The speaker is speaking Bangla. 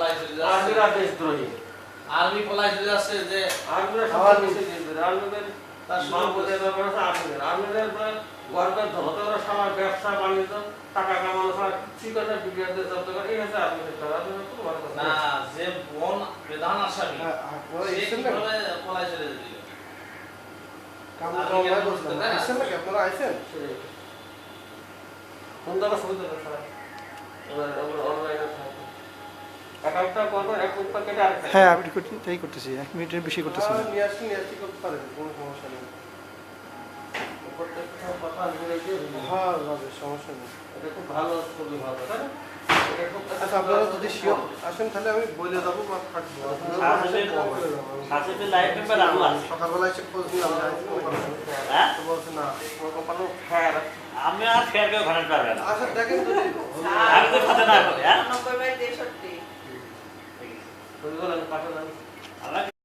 দেশদ্রোহী আর্মি পলাই যদি আছে যে আর্মিরা আমার সব কিছু দেশদ্রোহী আর্মিদের তার মা বোধের ব্যাপার আছে আর্মিদের। আর্মিদের গর্বের ধরো তো ওরা সবার ব্যবসা বাণিজ্য টাকা কামানো ছাড়া কিছুই করে না বিডিআরদের জব্দ করে এই হচ্ছে আর্মি সেক্টর আর্মিদের খুব বড় কথা না যে বন প্রধান আসামি হ্যাঁ, সে কীভাবে পলাই চলে বসলাম। বুঝতে পারি? এসেছেন নাকি? আপনারা আইছেন? কোন তোলা ছাড়া এবার আমরা অনলাইনে হ্যাঁ আমি তাই করতেছি। এক মিনিটের বেশি করতেছি না। হ্যাঁ, ঘুরে। হ্যাঁ, না? আচ্ছা, আপনারা যদি শিওর আসেন তাহলে আমি বলে যাব। আমি সাথে সকালবেলা এসে খোঁজ নিলাম? হ্যাঁ? তো বলছে না আমি আর ফের কেউ ঘাটাতে পারবে না। আচ্ছা দেখেন যদি আর はい。